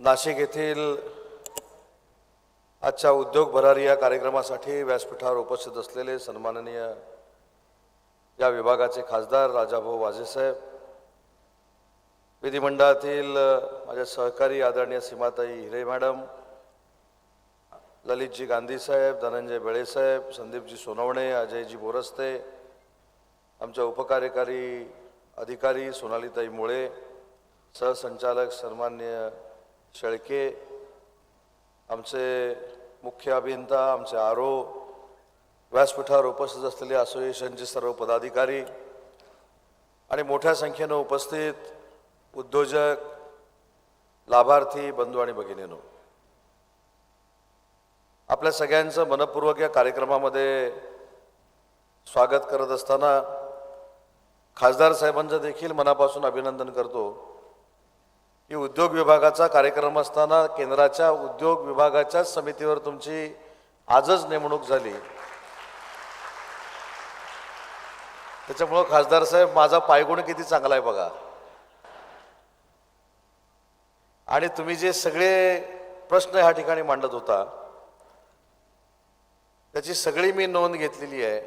नाशिक येथील आजच्या उद्योग भरारी या कार्यक्रमासाठी व्यासपीठावर उपस्थित असलेले सन्माननीय या विभागाचे खासदार राजाभाऊ वाजेसाहेब विधिमंडळातील माझ्या सहकारी आदरणीय सीमाताई हिरे मॅडम ललितजी गांधी साहेब धनंजय बेळेसाहेब संदीपजी सोनवणे अजयजी बोरस्ते आमच्या उपकार्यकारी अधिकारी सोनालीताई मुळे सहसंचालक सन्मान्य शेळके आमचे मुख्य अभियंता आमचे आरो व्यासपीठावर उपस्थित असलेले असोसिएशनचे सर्व पदाधिकारी आणि मोठ्या संख्येनं उपस्थित उद्योजक लाभार्थी बंधू आणि भगिनीनो. आपल्या सगळ्यांचं मनपूर्वक या कार्यक्रमामध्ये स्वागत करत असताना खासदार साहेबांचं देखील मनापासून अभिनंदन करतो. की उद्योग विभागाचा कार्यक्रम असताना केंद्राच्या उद्योग विभागाच्याच समितीवर तुमची आजच नेमणूक झाली. त्याच्यामुळं खासदार साहेब माझा पायगुण किती चांगला आहे बघा. आणि तुम्ही जे सगळे प्रश्न ह्या ठिकाणी मांडत होता त्याची सगळी मी नोंद घेतलेली आहे.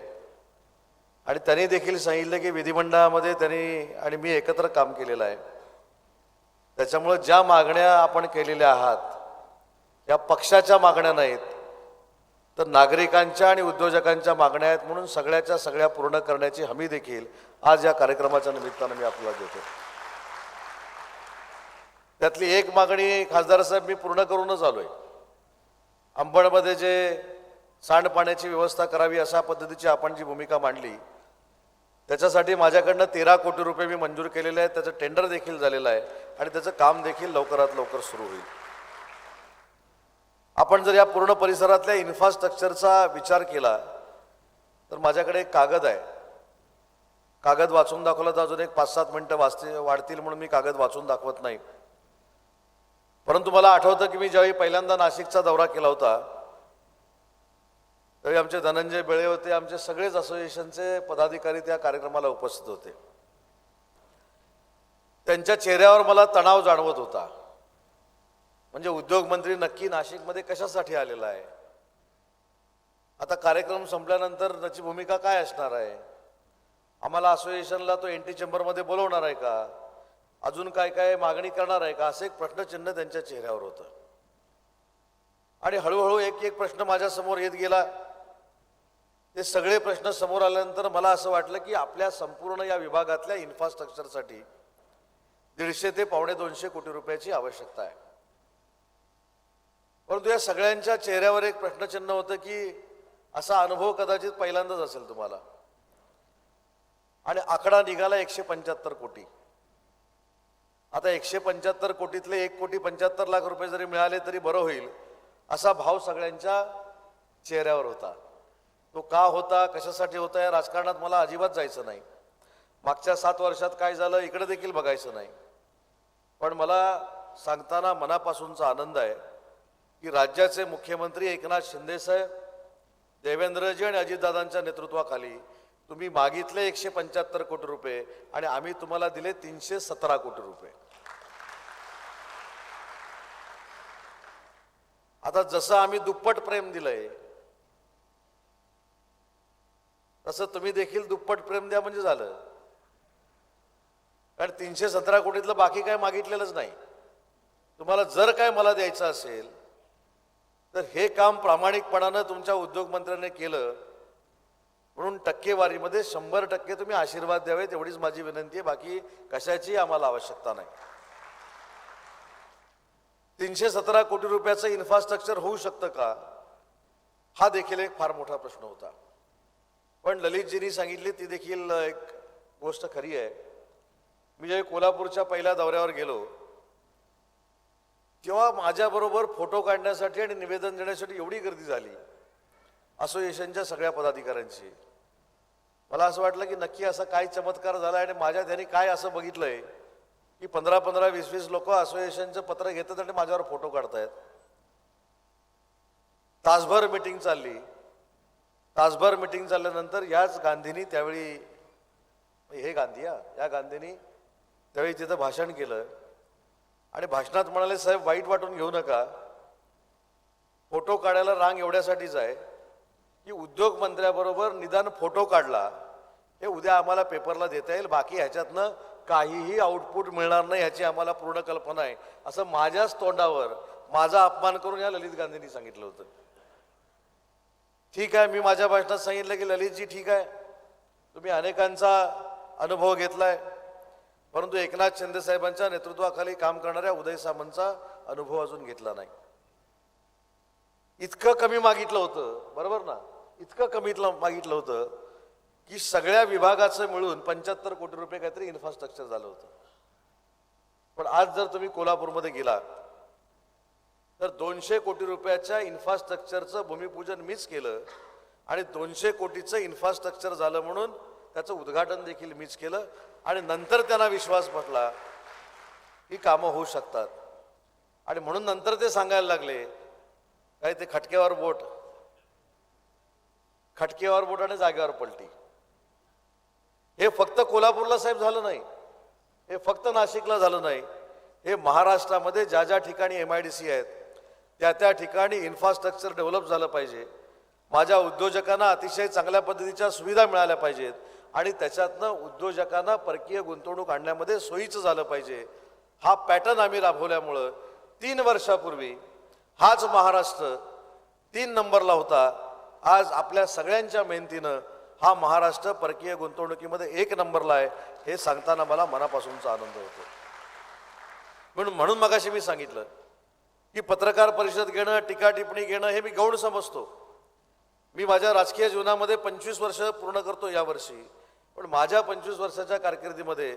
आणि त्यांनी देखील सांगितलं की विधिमंडळामध्ये त्यांनी आणि मी एकत्र काम केलेलं आहे. त्याच्यामुळं ज्या मागण्या आपण केलेल्या आहात या पक्षाच्या मागण्या नाहीत तर नागरिकांच्या आणि उद्योजकांच्या मागण्या आहेत म्हणून सगळ्याच्या सगळ्या पूर्ण करण्याची हमी देखील आज या कार्यक्रमाच्या निमित्तानं मी आपल्याला देतो. त्यातली एक मागणी खासदार साहेब मी पूर्ण करूनच आलोय. अंबडमध्ये जे सांडपाण्याची व्यवस्था करावी अशा पद्धतीची आपण जी भूमिका मांडली त्याच्यासाठी माझ्याकडनं तेरा कोटी रुपये मी मंजूर केलेले आहेत त्याचं टेंडर देखील झालेलं आहे. आणि त्याचं काम देखील लवकरात लवकर सुरू होईल. आपण जर या पूर्ण परिसरातल्या इन्फ्रास्ट्रक्चरचा विचार केला तर माझ्याकडे एक कागद आहे. कागद वाचून दाखवला तर अजून एक पाच सात मिनटं वाचते वाढतील म्हणून मी कागद वाचून दाखवत नाही. परंतु मला आठवतं की मी ज्यावेळी पहिल्यांदा नाशिकचा दौरा केला होता त्यावेळी आमचे धनंजय बेळे होते आमचे सगळेच असोसिएशनचे पदाधिकारी त्या कार्यक्रमाला उपस्थित होते. त्यांच्या चेहऱ्यावर मला तणाव जाणवत होता. म्हणजे उद्योगमंत्री नक्की नाशिकमध्ये कशासाठी आलेला आहे? आता कार्यक्रम संपल्यानंतर त्याची भूमिका काय असणार आहे? आम्हाला असोसिएशनला तो एन टी चेंबरमध्ये बोलवणार आहे का? अजून काय काय मागणी करणार आहे का? असं एक प्रश्नचिन्ह त्यांच्या चेहऱ्यावर होतं. आणि हळूहळू एक एक प्रश्न माझ्यासमोर येत गेला. ते सगळे प्रश्न समोर आल्यानंतर मला असं वाटलं की आपल्या संपूर्ण या विभागातल्या इन्फ्रास्ट्रक्चरसाठी दीडशे ते पावणे दोनशे कोटी रुपयाची आवश्यकता आहे. परंतु या सगळ्यांच्या चेहऱ्यावर एक प्रश्नचिन्ह होतं की असा अनुभव कदाचित पहिल्यांदाच असेल तुम्हाला. आणि आकडा निघाला एकशे पंच्याहत्तर कोटी. आता एकशे पंच्याहत्तर कोटीतले एक कोटी पंच्याहत्तर लाख रुपये जरी मिळाले तरी बरं होईल असा भाव सगळ्यांच्या चेहऱ्यावर होता. तो का होता कशासाठी होता या राजकारणात मला अजिबात जायचं नाही. मागच्या सात वर्षात काय झालं इकडे देखील बघायचं नाही. पण मला सांगताना मनापासूनचा आनंद आहे की राज्याचे मुख्यमंत्री एकनाथ शिंदेसाहेब देवेंद्रजी आणि अजितदादांच्या नेतृत्वाखाली तुम्ही मागितले एकशे पंच्याहत्तर कोटी रुपये आणि आम्ही तुम्हाला दिले तीनशे सतरा कोटी रुपये. आता जसं आम्ही दुप्पट प्रेम दिलंय तसं तुम्ही देखील दुप्पट प्रेम द्या म्हणजे झालं. कारण तीनशे सतरा कोटीतलं बाकी काय मागितलेलंच नाही. तुम्हाला जर काय मला द्यायचं असेल तर हे काम प्रामाणिकपणानं तुमच्या उद्योगमंत्र्याने केलं. म्हणून टक्केवारीमध्ये शंभर टक्के तुम्ही आशीर्वाद द्यावे तेवढीच माझी विनंती आहे. बाकी कशाची आम्हाला आवश्यकता नाही. तीनशे सतरा कोटी रुपयाचं इन्फ्रास्ट्रक्चर होऊ शकतं का? हा देखील एक फार मोठा प्रश्न होता. पण ललितजींनी सांगितली ती देखील एक गोष्ट खरी आहे. मी जेव्हा कोल्हापूरच्या पहिल्या दौऱ्यावर गेलो तेव्हा माझ्याबरोबर फोटो काढण्यासाठी आणि निवेदन देण्यासाठी एवढी गर्दी झाली. असोसिएशनच्या सगळ्या पदाधिकाऱ्यांची मला असं वाटलं की नक्की असा काय चमत्कार झाला आणि माझ्या त्यांनी काय असं बघितलंय की पंधरा पंधरा वीस वीस लोक असोसिएशनचं पत्र घेतात आणि माझ्यावर फोटो काढतायत. तासभर मिटिंग चालली. तासभर मिटिंग चालल्यानंतर याच गांधींनी त्यावेळी हे गांधी या गांधींनी त्यावेळी तिथं भाषण केलं. आणि भाषणात म्हणाले साहेब वाईट वाटून घेऊ नका. फोटो काढायला रांग एवढ्यासाठीच आहे की उद्योग मंत्र्याबरोबर निदान फोटो काढला. हे उद्या आम्हाला पेपरला देता येईल. बाकी ह्याच्यातनं काहीही आउटपुट मिळणार नाही ह्याची आम्हाला पूर्ण कल्पना आहे. असं माझ्याच तोंडावर माझा अपमान करून या ललित गांधींनी सांगितलं होतं. ठीक आहे मी माझ्या भाषणात सांगितलं की ललितजी ठीक आहे. तुम्ही अनेकांचा अनुभव घेतलाय. परंतु एकनाथ शिंदे साहेबांच्या नेतृत्वाखाली काम करणाऱ्या उदय सामंतचा अनुभव अजून घेतला नाही. इतकं कमी मागितलं होतं बरोबर ना? इतकं कमीतलं मागितलं होतं की सगळ्या विभागाचं मिळून पंच्याहत्तर कोटी रुपये काहीतरी इन्फ्रास्ट्रक्चर झालं होतं. पण आज जर तुम्ही कोल्हापूरमध्ये गेला तर दोनशे कोटी रुपयाच्या इन्फ्रास्ट्रक्चरचं भूमिपूजन मीच केलं आणि दोनशे कोटीचं इन्फ्रास्ट्रक्चर झालं म्हणून त्याचं उद्घाटन देखील मीच केलं. आणि नंतर त्यांना विश्वास बसला ही कामं होऊ शकतात. आणि म्हणून नंतर ते सांगायला लागले काय ते खटक्यावर बोट. खटक्यावर बोट आणि जागेवर पलटी. हे फक्त कोल्हापूरला साहेब झालं नाही. हे फक्त नाशिकला झालं नाही. हे महाराष्ट्रामध्ये ज्या ज्या ठिकाणी एम आय डी सी आहेत त्या त्या ठिकाणी इन्फ्रास्ट्रक्चर डेव्हलप झालं पाहिजे. माझ्या उद्योजकांना अतिशय चांगल्या पद्धतीच्या सुविधा मिळाल्या पाहिजेत. आणि त्याच्यातनं उद्योजकांना परकीय गुंतवणूक आणण्यामध्ये सोयीचं झालं पाहिजे. हा पॅटर्न आम्ही राबवल्यामुळं तीन वर्षापूर्वी हाच महाराष्ट्र तीन नंबरला होता. आज आपल्या सगळ्यांच्या मेहनतीनं हा महाराष्ट्र परकीय गुंतवणुकीमध्ये एक नंबरला आहे हे सांगताना मला मनापासूनचा आनंद होतो. म्हणून म्हणून मगाशी मी सांगितलं की पत्रकार परिषद घेणं टीका टिप्पणी घेणं हे मी गौण समजतो. मी माझ्या राजकीय जीवनामध्ये पंचवीस वर्ष पूर्ण करतो यावर्षी पण माझ्या पंचवीस वर्षाच्या कारकिर्दीमध्ये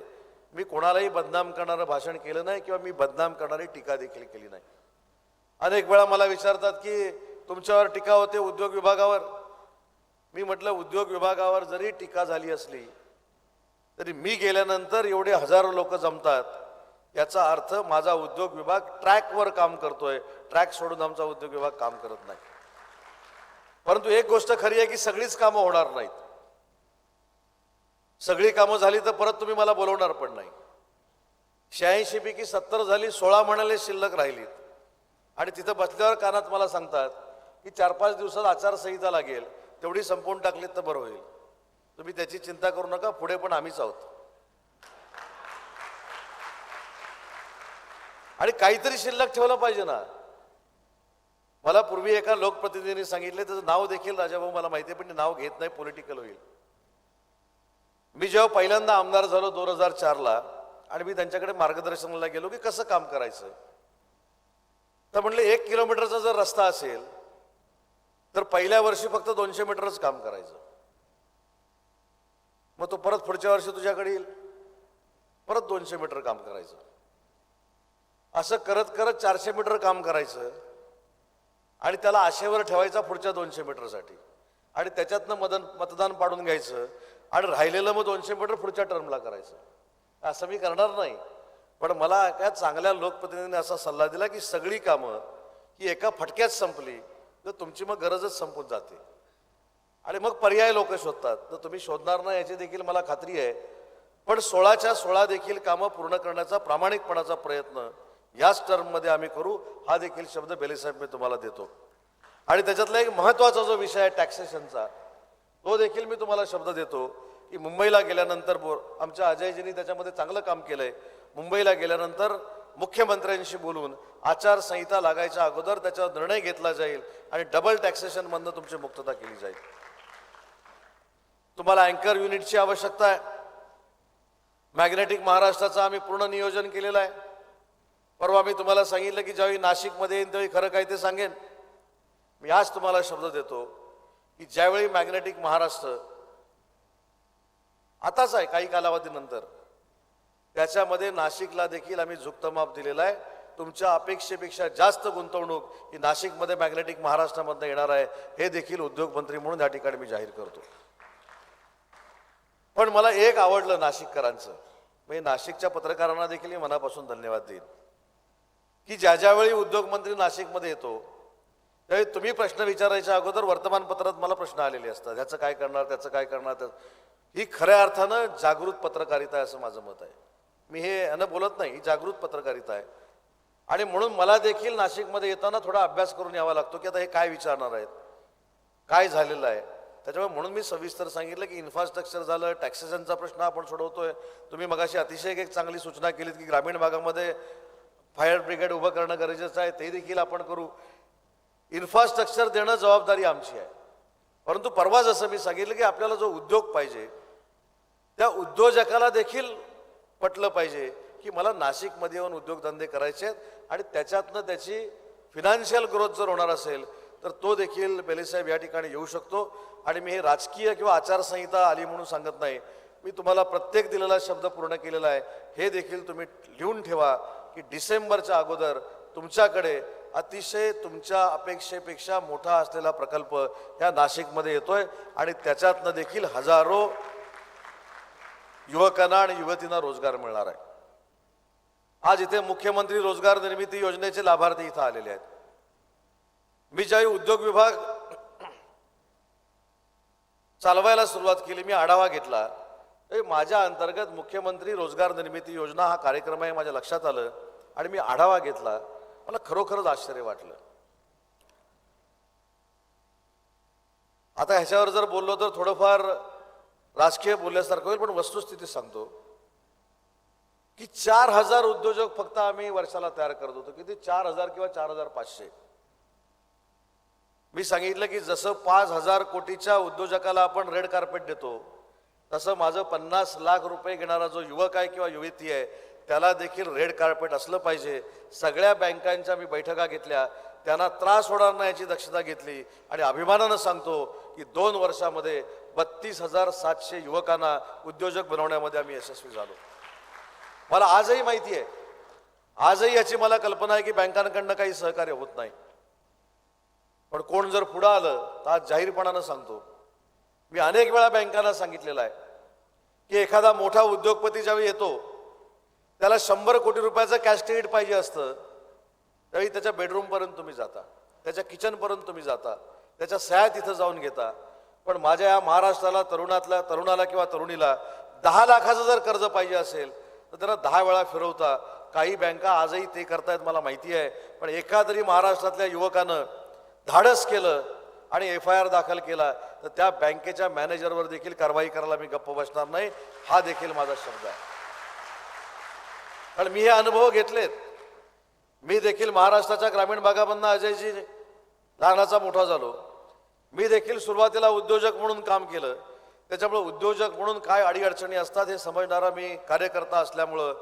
मी कोणालाही बदनाम करणारं भाषण केलं नाही किंवा मी बदनाम करणारी टीका देखील केली नाही. अनेक वेळा मला विचारतात की तुमच्यावर टीका होते उद्योग विभागावर? मी म्हटलं उद्योग विभागावर जरी टीका झाली असली तरी मी गेल्यानंतर एवढे हजारो लोक जमतात याचा अर्थ माझा उद्योग विभाग ट्रॅकवर काम करतोय ट्रॅक सोडून आमचा उद्योग विभाग काम करत नाही. परंतु एक गोष्ट खरी आहे की सगळीच कामं होणार नाहीत. सगळी कामं झाली तर परत तुम्ही मला बोलवणार पण नाही. शहाऐंशी पैकी सत्तर झाली सोळा म्हणाले शिल्लक राहिलीत. आणि तिथं बसल्यावर कानात मला सांगतात की चार पाच दिवसात आचारसंहिता लागेल तेवढी संपवून टाकलीत तर बरं होईल. तुम्ही त्याची चिंता करू नका पुढे पण आम्हीच आहोत. आणि काहीतरी शिल्लक ठेवलं पाहिजे ना. मला पूर्वी एका लोकप्रतिनिधींनी सांगितले त्याचं नाव देखील राजाभाऊ मला माहिती आहे पण ते नाव घेत नाही पॉलिटिकल होईल. मी जेव्हा पहिल्यांदा आमदार झालो दोन हजार चारला आणि मी त्यांच्याकडे मार्गदर्शनाला गेलो की कसं काम करायचं. तर म्हणले एक किलोमीटरचा जर रस्ता असेल तर पहिल्या वर्षी फक्त दोनशे मीटरच काम करायचं. मग तो परत पुढच्या वर्षी तुझ्याकडे येईल. परत दोनशे मीटर काम करायचं. असं करत करत चारशे मीटर काम करायचं. आणि त्याला आशेवर ठेवायचा पुढच्या दोनशे मीटरसाठी. आणि त्याच्यातनं मदन मतदान पाडून घ्यायचं. आणि राहिलेलं मग दोनशे मीटर पुढच्या टर्मला करायचं. असं मी करणार नाही. पण मला एका चांगल्या लोकप्रतिनिधीने असा सल्ला दिला की सगळी कामं ही एका फटक्यात संपली तर तुमची मग गरजच संपून जाते. आणि मग पर्याय लोक शोधतात. तर तुम्ही शोधणार नाही याची देखील मला खात्री आहे. पण सोळाच्या सोळा देखील कामं पूर्ण करण्याचा प्रामाणिकपणाचा प्रयत्न याच टर्ममध्ये आम्ही करू हा देखील शब्द बेलेसाहेब मी तुम्हाला देतो. आणि त्याच्यातला एक महत्त्वाचा जो विषय आहे टॅक्सेशनचा तो देखील मी तुम्हाला शब्द देतो. की मुंबईला गेल्यानंतर बोर आमच्या अजयजींनी त्याच्यामध्ये चांगलं काम केलंय. मुंबईला गेल्यानंतर मुख्यमंत्र्यांशी बोलून आचारसंहिता लागायच्या अगोदर त्याच्यावर निर्णय घेतला जाईल आणि डबल टॅक्सेशनमधनं तुमची मुक्तता केली जाईल. तुम्हाला अँकर युनिटची आवश्यकता आहे. मॅग्नेटिक महाराष्ट्राचं आम्ही पूर्ण नियोजन केलेलं आहे. परवा मी तुम्हाला सांगितलं की ज्यावेळी नाशिकमध्ये येईन त्यावेळी खरं काय ते सांगेन. मी आज तुम्हाला शब्द देतो की ज्यावेळी मॅग्नेटिक महाराष्ट्र आताच आहे काही कालावधीनंतर. त्याच्यामध्ये नाशिकला देखील आम्ही झुकतं माप आहे. तुमच्या अपेक्षेपेक्षा जास्त गुंतवणूक ही नाशिकमध्ये मॅग्नेटिक महाराष्ट्रामधनं येणार आहे हे देखील उद्योगमंत्री म्हणून या ठिकाणी मी जाहीर करतो. पण मला एक आवडलं नाशिककरांचं. म्हणजे नाशिकच्या पत्रकारांना देखील मी मनापासून धन्यवाद देईन. की ज्या ज्यावेळी उद्योगमंत्री नाशिकमध्ये येतो त्यावेळी तुम्ही प्रश्न विचारायच्या अगोदर वर्तमानपत्रात मला प्रश्न आलेले असतात. ह्याचं काय करणार त्याचं काय करणार त्याचं ही खऱ्या अर्थानं जागृत पत्रकारिता आहे असं माझं मत आहे. मी हे यानं बोलत नाही ही जागृत पत्रकारिता आहे. आणि म्हणून मला देखील नाशिकमध्ये येताना थोडा अभ्यास करून यावा लागतो की आता हे काय विचारणार आहेत काय झालेलं आहे. त्याच्यामुळे म्हणून मी सविस्तर सांगितलं की इन्फ्रास्ट्रक्चर झालं टॅक्सेशनचा प्रश्न आपण सोडवतोय. तुम्ही मगाशी अतिशय एक चांगली सूचना केलीत की ग्रामीण भागामध्ये फायर ब्रिगेड उभं करणं गरजेचं आहे ते देखील आपण करू. इन्फ्रास्ट्रक्चर देणं जबाबदारी आमची आहे. परंतु परवा जसं मी सांगितलं की आपल्याला जो उद्योग पाहिजे त्या उद्योजकाला देखील पटलं पाहिजे की मला नाशिकमध्ये येऊन उद्योगधंदे करायचे आहेत आणि त्याच्यातनं त्याची फिनान्शियल ग्रोथ जर होणार असेल तर तो देखील बेलेसाहेब या ठिकाणी येऊ शकतो. आणि मी हे राजकीय किंवा आचारसंहिता आली म्हणून सांगत नाही. मी तुम्हाला प्रत्येक दिलेला शब्द पूर्ण केलेला आहे. हे देखील तुम्ही लिहून ठेवा की डिसेंबरच्या अगोदर तुमच्याकडे अतिशय तुमच्या अपेक्षेपेक्षा मोठा असलेला प्रकल्प ह्या नाशिकमध्ये येतोय आणि त्याच्यातनं देखील हजारो युवकांना आणि युवतींना रोजगार मिळणार आहे. आज इथे मुख्यमंत्री रोजगार निर्मिती योजनेचे लाभार्थी इथं आलेले आहेत. मी ज्यावेळी उद्योग विभाग चालवायला सुरुवात केली मी आढावा घेतला माझ्या अंतर्गत मुख्यमंत्री रोजगार निर्मिती योजना हा कार्यक्रम आहे माझ्या लक्षात आलं आणि मी आढावा घेतला. मला खरोखरच आश्चर्य वाटलं. आता ह्याच्यावर जर बोललो तर थोडंफार राजकीय बोलल्यासारखं होईल पण वस्तुस्थिती सांगतो की चार हजार उद्योजक फक्त आम्ही वर्षाला तयार करत होतो. किती? चार हजार किंवा चार हजार पाचशे. मी सांगितलं की जसं पाच हजार कोटीच्या उद्योजकाला आपण रेड कार्पेट देतो तसं माझं पन्नास लाख रुपये घेणारा जो युवक आहे किंवा युवती आहे त्याला देखील रेड कार्पेट असलं पाहिजे. सगळ्या बँकांच्या मी बैठका घेतल्या. त्यांना त्रास होणार नाही याची दक्षता घेतली. आणि अभिमानानं सांगतो की दोन वर्षामध्ये बत्तीस हजार सातशे युवकांना उद्योजक बनवण्यामध्ये आम्ही यशस्वी झालो. मला आजही माहिती आहे. आजही याची मला कल्पना आहे की बँकांकडनं काही सहकार्य होत नाही. पण कोण जर पुढं आलं तर आज जाहीरपणानं सांगतो. मी अनेक वेळा बँकांना सांगितलेलं आहे की एखादा मोठा उद्योगपती ज्यावेळी येतो त्याला शंभर कोटी रुपयाचं कॅश क्रेडिट पाहिजे असतं. त्यावेळी त्याच्या बेडरूमपर्यंत तुम्ही जाता. त्याच्या किचनपर्यंत तुम्ही जाता. त्याच्या सह्या तिथं जाऊन घेता. पण माझ्या या महाराष्ट्राला तरुणातल्या तरुणाला किंवा तरुणीला दहा लाखाचं जर कर्ज पाहिजे असेल तर त्यांना दहा वेळा फिरवता. काही बँका आजही ते करतायत मला माहिती आहे. पण एका तरी महाराष्ट्रातल्या युवकानं धाडस केलं आणि एफ आय आर दाखल केला तर त्या बँकेच्या मॅनेजरवर देखील कारवाई करायला मी गप्प बसणार नाही. हा देखील माझा शब्द आहे. कारण मी हे अनुभव घेतलेत. मी देखील महाराष्ट्राच्या ग्रामीण भागामधनं अजयजी लहानाचा मोठा झालो. मी देखील सुरुवातीला उद्योजक म्हणून काम केलं. त्याच्यामुळे उद्योजक म्हणून काय अडीअडचणी असतात हे समजणारा मी कार्यकर्ता असल्यामुळं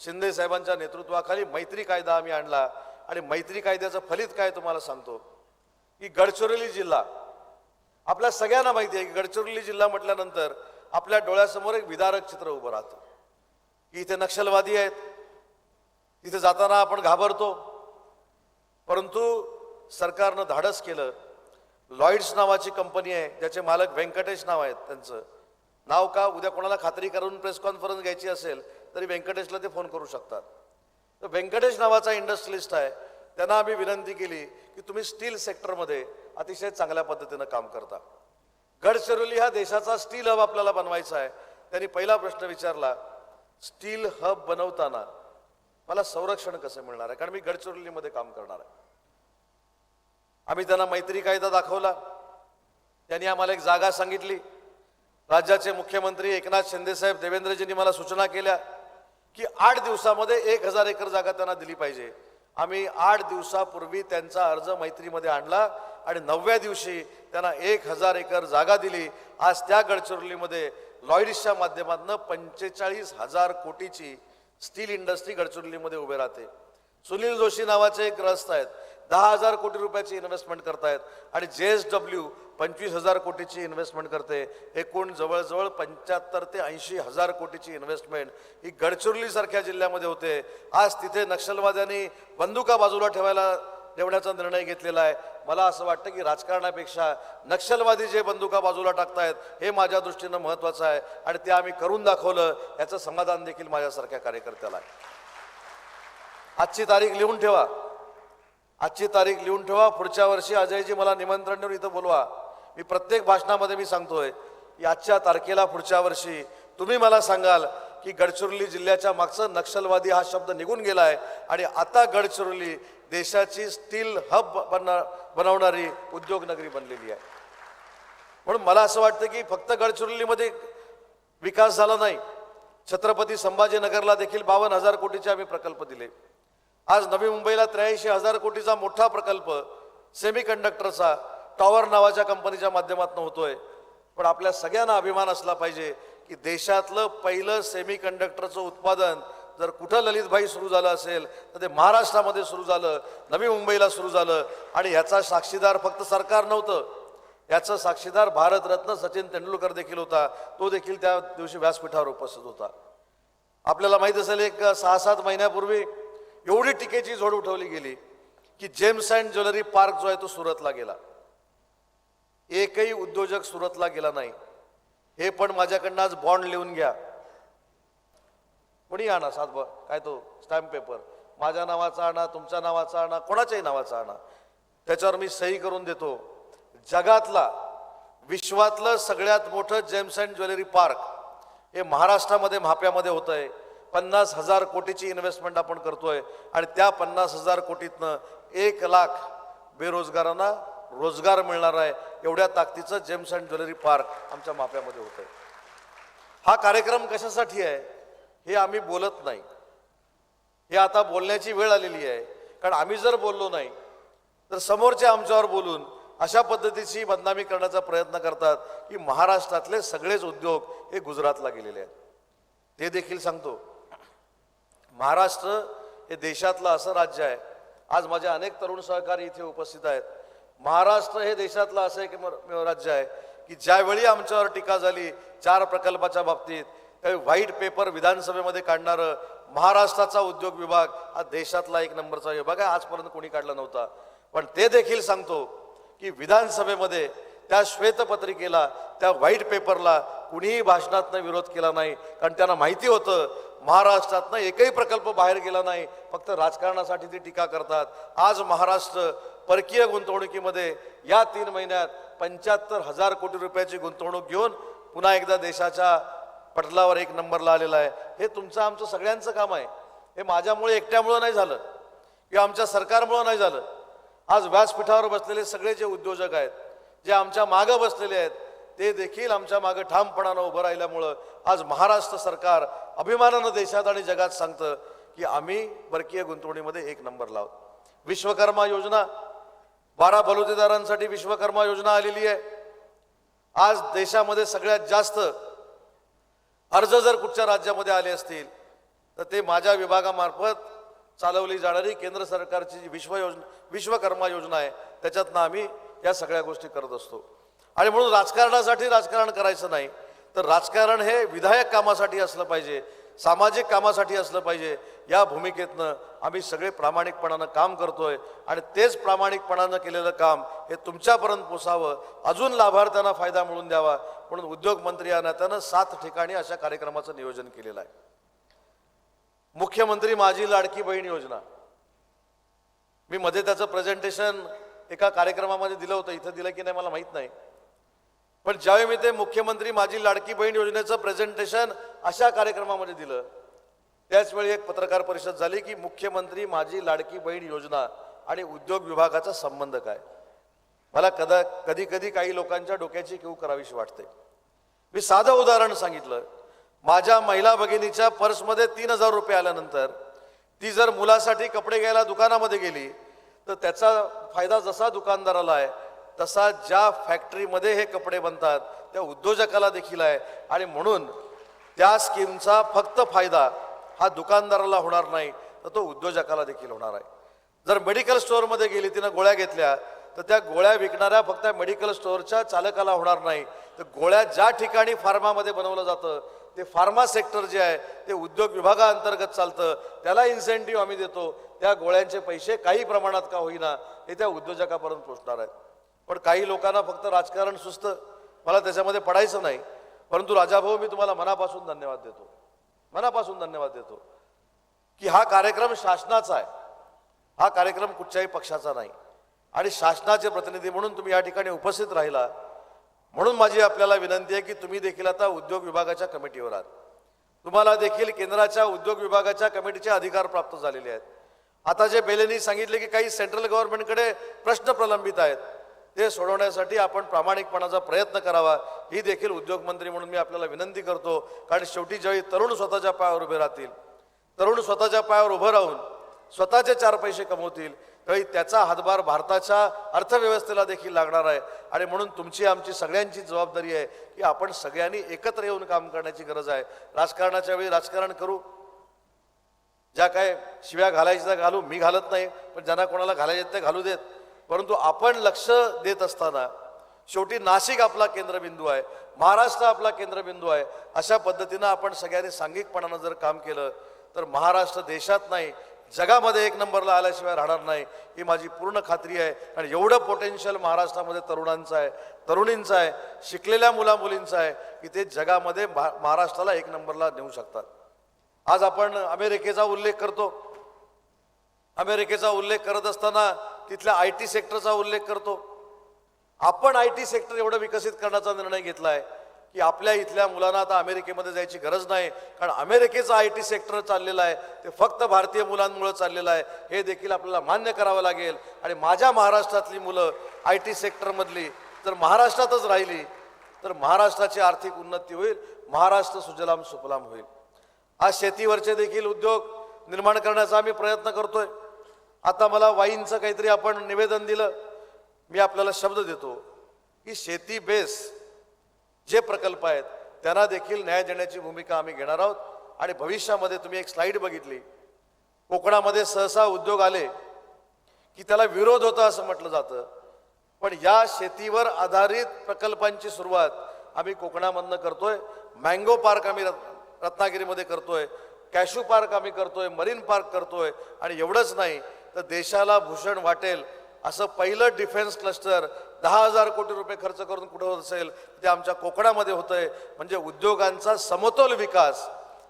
शिंदे साहेबांच्या नेतृत्वाखाली मैत्री कायदा आम्ही आणला. आणि मैत्री कायद्याचं फलित काय तुम्हाला सांगतो? की गडचिरोली जिल्हा. आपल्या सगळ्यांना माहिती आहे की गडचिरोली जिल्हा म्हटल्यानंतर आपल्या डोळ्यासमोर एक विदारक चित्र उभं राहतं. की इथे नक्षलवादी आहेत तिथे जाताना आपण घाबरतो. परंतु सरकारनं धाडस केलं. लॉईड्स नावाची कंपनी आहे ज्याचे मालक व्यंकटेश नाव आहेत त्यांचं. नाव का? उद्या कोणाला खात्री करून प्रेस कॉन्फरन्स घ्यायची असेल तरी व्यंकटेशला ते फोन करू शकतात. तर व्यंकटेश नावाचा इंडस्ट्रियलिस्ट आहे. त्यांना आम्ही विनंती केली की तुम्ही स्टील सेक्टरमध्ये अतिशय चांगल्या पद्धतीनं काम करता. गडचिरोली हा देशाचा स्टील हब आपल्याला बनवायचा आहे. त्यांनी पहिला प्रश्न विचारला स्टील हब बनवताना मला संरक्षण कसं मिळणार आहे? कारण मी गडचिरोलीमध्ये काम करणार आहे. आम्ही त्यांना मैत्री कायदा दाखवला. त्यांनी आम्हाला एक जागा सांगितली. राज्याचे मुख्यमंत्री एकनाथ शिंदेसाहेब देवेंद्रजींनी मला सूचना केल्या की आठ दिवसामध्ये एक हजार एकर जागा त्यांना दिली पाहिजे. आम्ही आठ दिवसापूर्वी त्यांचा अर्ज मैत्रीमध्ये आणला आणि नवव्या दिवशी त्यांना एक हजार एकर जागा दिली. आज त्या गडचिरोलीमध्ये लॉयडिसच्या माध्यमातून पंचेचाळीस हजार कोटीची स्टील इंडस्ट्री गडचिरोलीमध्ये उभे राहते. सुनील जोशी नावाचे एक ग्रस्त आहेत. दहा हजार कोटी रुपयाची इन्व्हेस्टमेंट करतायत आणि जे एस डब्ल्यू पंचवीस हजार कोटीची इन्व्हेस्टमेंट करते. एकूण जवळजवळ पंच्याहत्तर ते ऐंशी हजार कोटीची इन्व्हेस्टमेंट ही गडचिरोलीसारख्या जिल्ह्यामध्ये होते. आज तिथे नक्षलवाद्यांनी बंदुका बाजूला ठेवायला ठेवण्याचा निर्णय घेतलेला आहे. मला असं वाटतं की राजकारणापेक्षा नक्षलवादी जे बंदुका बाजूला टाकतायत हे माझ्या दृष्टीनं महत्त्वाचं आहे आणि ते आम्ही करून दाखवलं याचं समाधान देखील माझ्यासारख्या कार्यकर्त्याला आहे. आजची तारीख लिहून ठेवा. आजची तारीख लिहून ठेवा. पुढच्या वर्षी अजयजी मला निमंत्रण देऊन इथं बोलवा. मी प्रत्येक भाषणामध्ये मी सांगतोय आजच्या तारखेला पुढच्या वर्षी तुम्ही मला सांगाल की गडचिरोली जिल्ह्याच्या मागचं नक्षलवादी हा शब्द निघून गेला आहे आणि आता गडचिरोली देशाची स्टील हब बना बनवणारी उद्योगनगरी बनलेली आहे. म्हणून मला असं वाटतं की फक्त गडचिरोलीमध्ये विकास झाला नाही. छत्रपती संभाजीनगरला देखील बावन्न हजार कोटीचे आम्ही प्रकल्प दिले. आज नवी मुंबईला त्र्याऐंशी हजार कोटीचा मोठा प्रकल्प सेमी कंडक्टरचा टॉवर नावाच्या कंपनीच्या माध्यमातून होतोय. पण आपल्या सगळ्यांना अभिमान असला पाहिजे की देशातलं पहिलं सेमी कंडक्टरचं उत्पादन जर कुठं ललितभाई सुरू झालं असेल तर ते महाराष्ट्रामध्ये सुरू झालं नवी मुंबईला सुरू झालं आणि ह्याचा साक्षीदार फक्त सरकार नव्हतं. याचा साक्षीदार भारतरत्न सचिन तेंडुलकर देखील होता. तो देखील त्या दिवशी व्यासपीठावर उपस्थित होता. आपल्याला माहीत असेल एक सहा सात महिन्यापूर्वी एवढी टीकेची झोड उठवली गेली की जेम्स अँड ज्वेलरी पार्क जो आहे तो सुरतला गेला. एकही उद्योजक सुरतला गेला नाही. हे पण माझ्याकडनं आज बॉन्ड लिहून घ्या. कोणी आणा सात काय तो? स्टॅम्प पेपर माझ्या नावाचा आणा तुमच्या नावाचा आणा कोणाच्याही नावाचा आणा. त्याच्यावर मी सही करून देतो. जगातला विश्वातलं सगळ्यात मोठं जेम्स अँड ज्वेलरी पार्क हे महाराष्ट्रामध्ये म्हाप्यामध्ये होत आहे पन्नास हजार कोटीची इन्व्हेस्टमेंट आपण करतोय. आणि त्या पन्नास हजार कोटीतनं एक लाख बेरोजगारांना रोजगार मिळणार आहे. एवढ्या ताकदीचं जेम्स अँड ज्वेलरी पार्क आमच्या माप्यामध्ये होतं आहे हा कार्यक्रम कशासाठी आहे? हे आम्ही बोलत नाही. हे आता बोलण्याची वेळ आलेली आहे. कारण आम्ही जर बोललो नाही तर समोरचे आमच्यावर बोलून अशा पद्धतीची बदनामी करण्याचा प्रयत्न करतात की महाराष्ट्रातले सगळेच उद्योग हे गुजरातला गेलेले आहेत. ते देखील सांगतो. महाराष्ट्र हे देशातलं असं राज्य आहे. आज माझे अनेक तरुण सहकारी इथे उपस्थित आहेत. महाराष्ट्र हे देशातलं असं एक म- राज्य आहे की ज्यावेळी आमच्यावर टीका झाली चार प्रकल्पाच्या बाबतीत काही व्हाईट पेपर विधानसभेमध्ये काढणारं महाराष्ट्राचा उद्योग विभाग हा देशातला एक नंबरचा विभाग आहे. आजपर्यंत कोणी काढला नव्हता. पण ते देखील सांगतो की विधानसभेमध्ये त्या श्वेतपत्रिकेला त्या व्हाईट पेपरला कुणीही भाषणातनं विरोध केला नाही. कारण त्यांना माहिती होतं महाराष्ट्रातनं एकही प्रकल्प बाहेर गेला नाही. फक्त राजकारणासाठी ती टीका करतात. आज महाराष्ट्र परकीय गुंतवणुकीमध्ये या तीन महिन्यात पंच्याहत्तर हजार कोटी रुपयाची गुंतवणूक घेऊन पुन्हा एकदा देशाच्या पटलावर एक नंबरला आलेला आहे. हे तुमचं आमचं सगळ्यांचं काम आहे. हे माझ्यामुळे एकट्यामुळं नाही झालं. किंवा आमच्या सरकारमुळं नाही झालं. आज व्यासपीठावर बसलेले सगळे जे उद्योजक आहेत जे आमच्या मागं बसलेले आहेत ते देखील आमच्या मागं ठामपणानं उभं राहिल्यामुळं आज महाराष्ट्र सरकार अभिमानानं देशात आणि जगात सांगतं की आम्ही परकीय गुंतवणुकीमध्ये एक नंबर लावत. विश्वकर्मा योजना बारा बलुतेदारांसाठी विश्वकर्मा योजना आलेली आहे. आज देशामध्ये सगळ्यात जास्त अर्ज जर कुठच्या राज्यामध्ये आले असतील तर ते माझ्या विभागामार्फत चालवली जाणारी केंद्र सरकारची जी विश्व योजना विश्वकर्मा योजना आहे त्याच्यातनं आम्ही या सगळ्या गोष्टी करत असतो. आणि म्हणून राजकारणासाठी राजकारण करायचं नाही तर राजकारण हे विधायक कामासाठी असलं पाहिजे सामाजिक कामासाठी असलं पाहिजे या भूमिकेतनं आम्ही सगळे प्रामाणिकपणानं काम करतोय आणि तेच प्रामाणिकपणानं केलेलं काम हे तुमच्यापर्यंत पोसावं. अजून लाभार्थ्यांना फायदा मिळून द्यावा म्हणून उद्योग मंत्री या नात्यानं सात ठिकाणी अशा कार्यक्रमाचं नियोजन केलेलं आहे. मुख्यमंत्री माझी लाडकी बहीण योजना. मी मध्ये त्याचं प्रेझेंटेशन एका कार्यक्रमामध्ये दिलं होतं. इथं दिलं की नाही मला माहीत नाही. पण ज्यावेळी मी ते मुख्यमंत्री माझी लाडकी बहीण योजनेचं प्रेझेंटेशन अशा कार्यक्रमामध्ये दिलं त्याचवेळी एक पत्रकार परिषद झाली की मुख्यमंत्री माझी लाडकी बहीण योजना आणि उद्योग विभागाचा संबंध काय? मला कदा कधी कधी काही लोकांच्या डोक्याची किव करावीशी वाटते. मी साधं उदाहरण सांगितलं. माझ्या महिला भगिनीच्या पर्समध्ये तीन हजार रुपये आल्यानंतर ती जर मुलासाठी कपडे घ्यायला दुकानामध्ये गेली तर त्याचा फायदा जसा दुकानदाराला आहे तसा ज्या फॅक्टरीमध्ये हे कपडे बनतात त्या उद्योजकाला देखील आहे. आणि म्हणून त्या स्कीमचा फक्त फायदा हा दुकानदाराला होणार नाही तर तो उद्योजकाला देखील होणार आहे. जर मेडिकल स्टोअरमध्ये गेली तिनं गोळ्या घेतल्या तर त्या गोळ्या विकणाऱ्या फक्त मेडिकल स्टोअरच्या चालकाला होणार नाही. तर गोळ्या ज्या ठिकाणी फार्मामध्ये बनवलं जातं ते फार्मा सेक्टर जे आहे ते उद्योग विभागाअंतर्गत चालतं. त्याला इन्सेंटिव्ह आम्ही देतो. त्या गोळ्यांचे पैसे काही प्रमाणात का होईना हे त्या उद्योजकापर्यंत पोचणार आहेत पण काही लोकांना फक्त राजकारण सुस्त मला त्याच्यामध्ये पडायचं नाही. परंतु राजाभाऊ मी तुम्हाला मनापासून धन्यवाद देतो. मनापासून धन्यवाद देतो. की हा कार्यक्रम शासनाचा आहे. हा कार्यक्रम कुठच्याही पक्षाचा नाही. आणि शासनाचे प्रतिनिधी म्हणून तुम्ही या ठिकाणी उपस्थित राहिला. म्हणून माझी आपल्याला विनंती आहे की तुम्ही देखील आता उद्योग विभागाच्या कमिटीवर आहात. तुम्हाला देखील केंद्राच्या उद्योग विभागाच्या कमिटीचे अधिकार प्राप्त झालेले आहेत. आता जे बेलेनी सांगितले की काही सेंट्रल गव्हर्नमेंटकडे प्रश्न प्रलंबित आहेत. ते सोडवण्यासाठी आपण प्रामाणिकपणाचा प्रयत्न करावा. ही देखील उद्योगमंत्री म्हणून मी आपल्याला विनंती करतो. कारण शेवटी ज्यावेळी तरुण स्वतःच्या पायावर उभे राहतील तरुण स्वतःच्या पायावर उभं राहून स्वतःचे चार पैसे कमवतील त्यावेळी त्याचा हातभार भारताच्या अर्थव्यवस्थेला देखील लागणार आहे. आणि म्हणून तुमची आमची सगळ्यांची जबाबदारी आहे की आपण सगळ्यांनी एकत्र येऊन काम करण्याची गरज आहे. राजकारणाच्या वेळी राजकारण करू. ज्या काय शिव्या घालायच्या घालू मी घालत नाही पण ज्यांना कोणाला घालायचे ते घालू देत. परंतु आपण लक्ष देत असताना शेवटी नाशिक आपला केंद्रबिंदू आहे महाराष्ट्र आपला केंद्रबिंदू आहे अशा पद्धतीनं आपण सगळ्यांनी सांघिकपणानं जर काम केलं तर महाराष्ट्र देशात नाही जगामध्ये एक नंबरला आल्याशिवाय राहणार नाही ही माझी पूर्ण खात्री आहे. आणि एवढं पोटेन्शियल महाराष्ट्रामध्ये तरुणांचं आहे तरुणींचं आहे शिकलेल्या मुला मुलींचं आहे की ते जगामध्ये महाराष्ट्राला एक नंबरला नेऊ शकतात. आज आपण अमेरिकेचा उल्लेख करतो. अमेरिकेचा उल्लेख करत असताना तिथल्या आय टी सेक्टरचा उल्लेख करतो. आपण आय टी सेक्टर एवढं विकसित करण्याचा निर्णय घेतला आहे की आपल्या इथल्या मुलांना आता अमेरिकेमध्ये जायची गरज नाही. कारण अमेरिकेचं आय टी सेक्टर चाललेलं आहे ते फक्त भारतीय मुलांमुळं चाललेलं आहे. हे देखील आपल्याला मान्य करावं लागेल. आणि माझ्या महाराष्ट्रातली मुलं आय टी सेक्टरमधली जर महाराष्ट्रातच राहिली तर महाराष्ट्राची आर्थिक उन्नती होईल महाराष्ट्र सुजलाम सुफलाम होईल. आज शेतीवरचे देखील उद्योग निर्माण करण्याचा आम्ही प्रयत्न करतोय. आता मला वाईनचं काहीतरी आपण निवेदन दिलं मी आपल्याला शब्द देतो. की शेती बेस जे प्रकल्प आहेत त्यांना देखील न्याय देण्याची भूमिका आम्ही घेणार आहोत. आणि भविष्यामध्ये तुम्ही एक स्लाईड बघितली. कोकणामध्ये सहसा उद्योग आले की त्याला विरोध होता असं म्हटलं जातं. पण या शेतीवर आधारित प्रकल्पांची सुरुवात आम्ही कोकणामधनं करतोय. मँगो पार्क आम्ही रत्नागिरीमध्ये करतोय. कॅशू पार्क आम्ही करतोय. मरीन पार्क करतोय. आणि एवढंच नाही तर देशाला भूषण वाटेल असं पहिलं डिफेन्स क्लस्टर दहा हजार कोटी रुपये खर्च करून कुठं होत असेल ते आमच्या कोकणामध्ये होतंय. म्हणजे उद्योगांचा समतोल विकास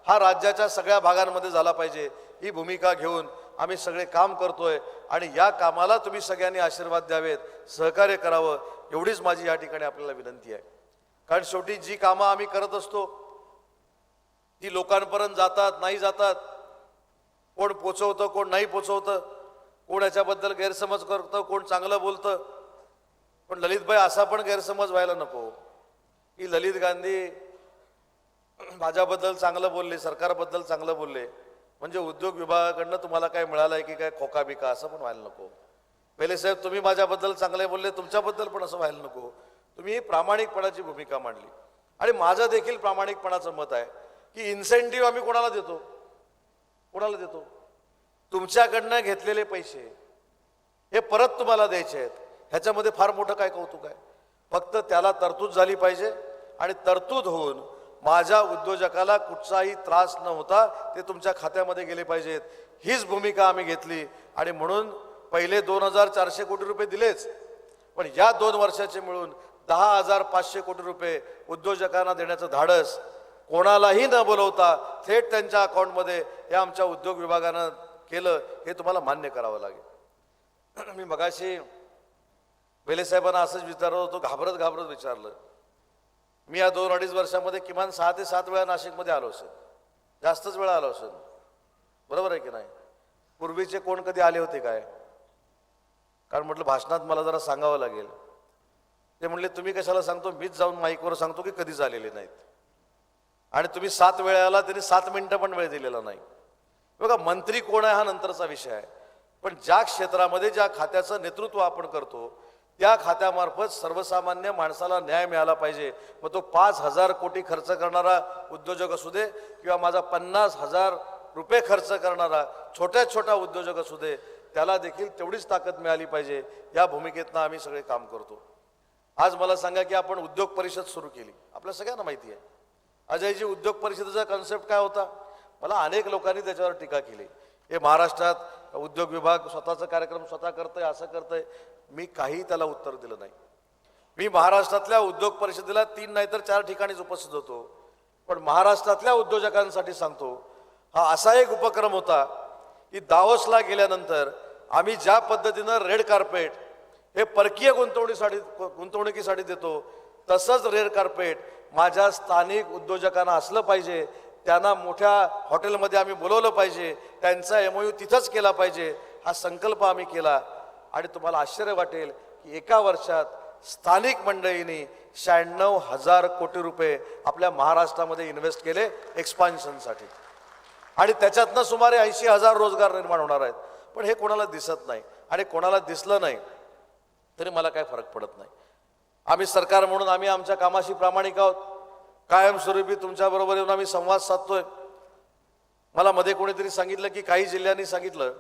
हा राज्याच्या सगळ्या भागांमध्ये झाला पाहिजे. ही भूमिका घेऊन आम्ही सगळे काम करतोय आणि या कामाला तुम्ही सगळ्यांनी आशीर्वाद द्यावेत सहकार्य करावं एवढीच माझी या ठिकाणी आपल्याला विनंती आहे. कारण शेवटी जी कामं आम्ही करत असतो ती लोकांपर्यंत जातात नाही जातात. कोण पोचवतं कोण नाही पोचवतं. कोण याच्याबद्दल गैरसमज करतं कोण चांगलं बोलतं. पण ललितभाई असा पण गैरसमज व्हायला नको. की ललित गांधी माझ्याबद्दल चांगलं बोलले सरकारबद्दल चांगलं बोलले. म्हणजे उद्योग विभागाकडनं तुम्हाला काय मिळालं आहे की काय खोका बिका असं पण व्हायला नको. पहिले साहेब तुम्ही माझ्याबद्दल चांगले बोलले तुमच्याबद्दल पण असं व्हायला नको. तुम्ही प्रामाणिकपणाची भूमिका मांडली. आणि माझं देखील प्रामाणिकपणाचं मत आहे की इन्सेंटिव्ह आम्ही कोणाला देतो? कोणाला देतो? तुमच्याकडनं घेतलेले पैसे हे परत तुम्हाला द्यायचे आहेत. ह्याच्यामध्ये फार मोठं काय कौतुक आहे? फक्त त्याला तरतूद झाली पाहिजे आणि तरतूद होऊन माझ्या उद्योजकाला कुठचाही त्रास न होता ते तुमच्या खात्यामध्ये गेले पाहिजेत. हीच भूमिका आम्ही घेतली आणि म्हणून पहिले दोन हजार चारशे कोटी रुपये दिलेच. पण या दोन वर्षाचे मिळून दहा हजार पाचशे कोटी रुपये उद्योजकांना देण्याचं धाडस कोणालाही न बोलवता थेट त्यांच्या अकाउंटमध्ये हे आमच्या उद्योग विभागानं केलं हे तुम्हाला मान्य करावं लागेल. मी मगाशी वेले साहेबांना असंच विचारत होतो घाबरत घाबरत विचारलं. मी या दोन अडीच वर्षामध्ये किमान सहा ते सात वेळा नाशिकमध्ये आलो असेल. जास्तच वेळा आलो असेल. बरोबर आहे की नाही? पूर्वीचे कोण कधी आले होते काय? कारण म्हटलं भाषणात मला जरा सांगावं लागेल. ते म्हणले तुम्ही कशाला सांगतो? मीच जाऊन माईकवर सांगतो की कधीच आलेले नाहीत. आणि तुम्ही सात वेळाला त्यांनी सात मिनटं पण वेळ दिलेला नाही. बघा मंत्री कोण आहे हा नंतरचा विषय आहे. पण ज्या क्षेत्रामध्ये ज्या खात्याचं नेतृत्व आपण करतो त्या खात्यामार्फत सर्वसामान्य माणसाला न्याय मिळाला पाहिजे. मग तो पाच हजार कोटी खर्च करणारा उद्योजक असू दे किंवा माझा पन्नास हजार रुपये खर्च करणारा छोट्या छोटा उद्योजक असू दे त्याला देखील तेवढीच ताकद मिळाली पाहिजे. या भूमिकेतनं आम्ही सगळे काम करतो. आज मला सांगा की आपण उद्योग परिषद सुरू केली. आपल्या सगळ्यांना माहिती आहे. अजयजी उद्योग परिषदेचा कन्सेप्ट काय होता? मला अनेक लोकांनी त्याच्यावर टीका केली. हे महाराष्ट्रात उद्योग विभाग स्वतःचा कार्यक्रम स्वतः करतंय असं करतंय. मी काही त्याला उत्तर दिलं नाही. मी महाराष्ट्रातल्या उद्योग परिषदेला तीन नाही तर चार ठिकाणीच उपस्थित होतो. पण महाराष्ट्रातल्या उद्योजकांसाठी सांगतो हा असा एक उपक्रम होता की दावोसला गेल्यानंतर आम्ही ज्या पद्धतीनं रेड कार्पेट हे परकीय गुंतवणुकीसाठी गुंतवणुकीसाठी देतो तसंच रेड कार्पेट माझ्या स्थानिक उद्योजकांना असलं पाहिजे त्यांना मोठ्या हॉटेलमध्ये आम्ही बोलवलं पाहिजे त्यांचा एम एमओयू तिथंच केला पाहिजे हा संकल्प आम्ही केला. आणि तुम्हाला आश्चर्य वाटेल की एका वर्षात स्थानिक मंडळींनी शहाण्णव हजार कोटी रुपये आपल्या महाराष्ट्रामध्ये इन्व्हेस्ट केले एक्सपान्शनसाठी आणि त्याच्यातनं सुमारे ऐंशी हजार रोजगार निर्माण होणार आहेत. पण हे कोणाला दिसत नाही. आणि कोणाला दिसलं नाही तरी मला काय फरक पडत नाही. आम्ही सरकार म्हणून आम्ही आमच्या कामाशी प्रामाणिक आहोत. कायमस्वरूपी तुमच्याबरोबर येऊन आम्ही संवाद साधतोय. मला मध्ये कोणीतरी सांगितलं की काही जिल्ह्यांनी सांगितलं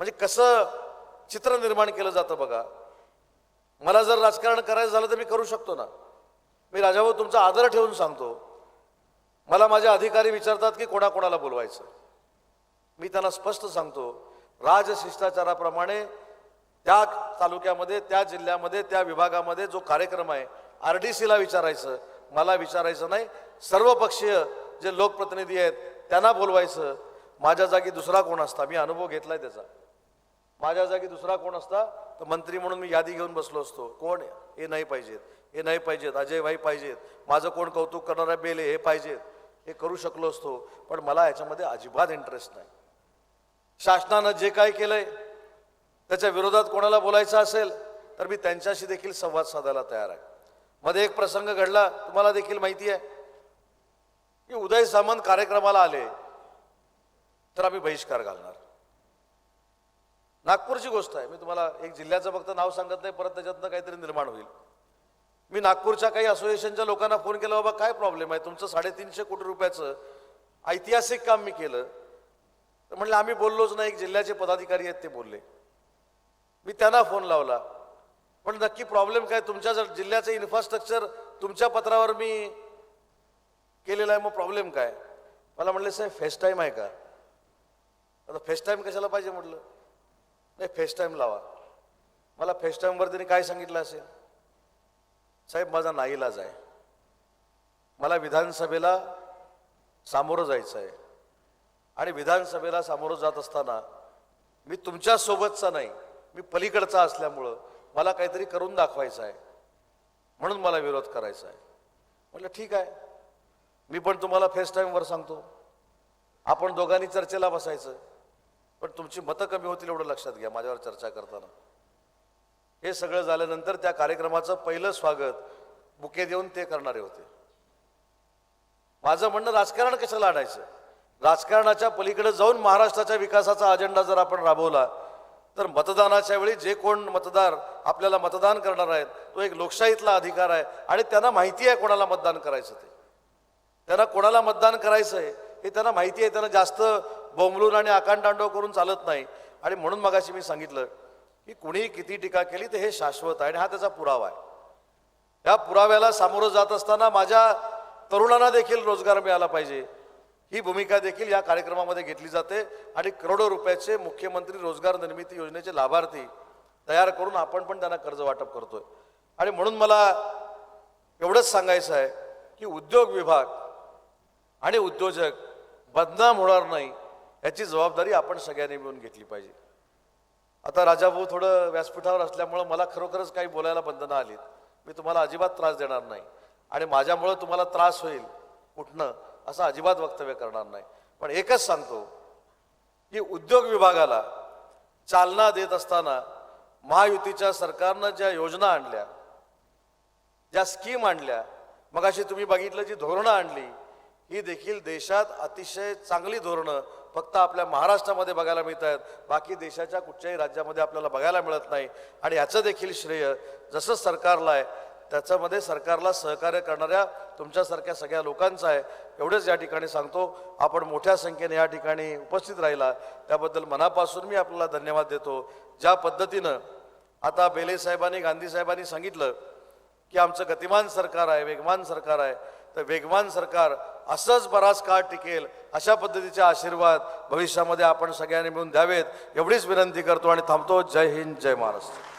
म्हणजे कसं चित्र निर्माण केलं जातं बघा. मला जर राजकारण करायचं झालं तर मी करू शकतो ना. मी राजाभाऊ तुमचा आदर ठेवून सांगतो. मला माझे अधिकारी विचारतात की कोणाकोणाला बोलवायचं. मी त्यांना स्पष्ट सांगतो राजशिष्टाचाराप्रमाणे त्या तालुक्यामध्ये त्या जिल्ह्यामध्ये त्या विभागामध्ये जो कार्यक्रम आहे आर डी सीला विचारायचं. मला विचारायचं नाही. सर्वपक्षीय जे लोकप्रतिनिधी आहेत त्यांना बोलवायचं. माझ्या जागी दुसरा कोण असता? मी अनुभव घेतलाय त्याचा. माझ्या जागी दुसरा कोण असता? तर मंत्री म्हणून मी यादी घेऊन बसलो असतो. कोण? हे नाही पाहिजेत. हे नाही पाहिजेत. अजय भाई पाहिजेत. माझं कोण कौतुक करणारा बेले हे पाहिजेत. हे करू शकलो असतो. पण मला याच्यामध्ये अजिबात इंटरेस्ट नाही. शासनानं जे काय केलंय त्याच्या विरोधात कोणाला बोलायचं असेल तर मी त्यांच्याशी देखील संवाद साधायला तयार आहे. मध्ये एक प्रसंग घडला तुम्हाला देखील माहिती आहे की उदय सामंत कार्यक्रमाला आले तर आम्ही बहिष्कार घालणार. नागपूरची गोष्ट आहे मी तुम्हाला एक जिल्ह्याचं फक्त नाव सांगत नाही परत त्याच्यातनं काहीतरी निर्माण होईल. मी नागपूरच्या काही असोसिएशनच्या लोकांना फोन केला बाबा काय प्रॉब्लेम आहे? तुमचं साडेतीनशे कोटी रुपयाचं ऐतिहासिक काम मी केलं. तर म्हणलं आम्ही बोललोच नाही एक जिल्ह्याचे पदाधिकारी आहेत ते बोलले. मी त्यांना फोन लावला. पण नक्की प्रॉब्लेम काय? तुमच्या जर जिल्ह्याचं इन्फ्रास्ट्रक्चर तुमच्या पत्रावर मी केलेलं आहे मग प्रॉब्लेम काय? मला म्हणले साहेब फेस्ट टाईम आहे का? आता फेस्ट टाईम कशाला पाहिजे? म्हटलं. नाही फेस टाईम लावा. मला फेस्ट टाईमवर त्यांनी काय सांगितलं असेल? साहेब माझा नाईलाज आहे. मला विधानसभेला सामोरं जायचं आहे. आणि विधानसभेला सामोरं जात असताना मी तुमच्यासोबतचा नाही मी पलीकडचा असल्यामुळं मला काहीतरी करून दाखवायचं आहे. म्हणून मला विरोध करायचा आहे. म्हटलं ठीक आहे. मी पण तुम्हाला फेस टाईमवर सांगतो. आपण दोघांनी चर्चेला बसायचं. पण तुमची मतं कमी होतील एवढं लक्षात घ्या माझ्यावर चर्चा करताना. हे सगळं झाल्यानंतर त्या कार्यक्रमाचं पहिलं स्वागत बुके देऊन ते करणारे होते. माझं म्हणणं राजकारण कशाला आणायचं? राजकारणाच्या पलीकडे जाऊन महाराष्ट्राच्या विकासाचा अजेंडा जर आपण राबवला तर मतदानाच्या वेळी जे कोण मतदार आपल्याला मतदान करणार आहेत तो एक लोकशाहीतला अधिकार आहे आणि त्यांना माहिती आहे कोणाला मतदान करायचं ते. त्यांना कोणाला मतदान करायचं आहे हे त्यांना माहिती आहे त्यांना जास्त बोंबलून आणि आकांडांडव करून चालत नाही. आणि म्हणून मगाशी मी सांगितलं की कुणी किती टीका केली तर हे शाश्वत आहे आणि हा त्याचा पुरावा आहे. या पुराव्याला सामोरं जात असताना माझ्या तरुणांना देखील रोजगार मिळाला पाहिजे. ही भूमिका देखील या कार्यक्रमामध्ये घेतली जाते आणि करोडो रुपयाचे मुख्यमंत्री रोजगार निर्मिती योजनेचे लाभार्थी तयार करून आपण पण त्यांना कर्ज वाटप करतोय. आणि म्हणून मला एवढंच सांगायचं आहे की उद्योग विभाग आणि उद्योजक बदनाम होणार नाही याची जबाबदारी आपण सगळ्यांनी मिळून घेतली पाहिजे. आता राजाभाऊ थोडं व्यासपीठावर असल्यामुळं मला खरोखरच काही बोलायला बंधनं आलीत. मी तुम्हाला अजिबात त्रास देणार नाही. आणि माझ्यामुळं तुम्हाला त्रास होईल कुठनं? असं अजिबात वक्तव्य करणार नाही. पण एकच सांगतो की उद्योग विभागाला चालना देत असताना महायुतीच्या सरकारनं ज्या योजना आणल्या ज्या स्कीम आणल्या मग अशी तुम्ही बघितलं जी धोरणं आणली ही देखील देशात अतिशय चांगली धोरणं फक्त आपल्या महाराष्ट्रामध्ये बघायला मिळत आहेत बाकी देशाच्या कुठच्याही राज्यामध्ये आपल्याला बघायला मिळत नाही. आणि ह्याचं देखील श्रेय जसं सरकारला आहे त्याच्यामध्ये सरकारला सहकार्य करणाऱ्या तुमच्यासारख्या सगळ्या लोकांचं आहे. एवढंच या ठिकाणी सांगतो आपण मोठ्या संख्येने या ठिकाणी उपस्थित राहिला. त्याबद्दल मनापासून मी आपल्याला धन्यवाद देतो. ज्या पद्धतीनं आता बेले साहेबांनी गांधी साहेबांनी सांगितलं की आमचं गतिमान सरकार आहे वेगवान सरकार आहे. तर वेगवान सरकार असंच बराच काळ टिकेल अशा पद्धतीचे आशीर्वाद भविष्यामध्ये आपण सगळ्यांनी मिळून द्यावेत. एवढीच विनंती करतो आणि थांबतो. जय हिंद जय महाराष्ट्र.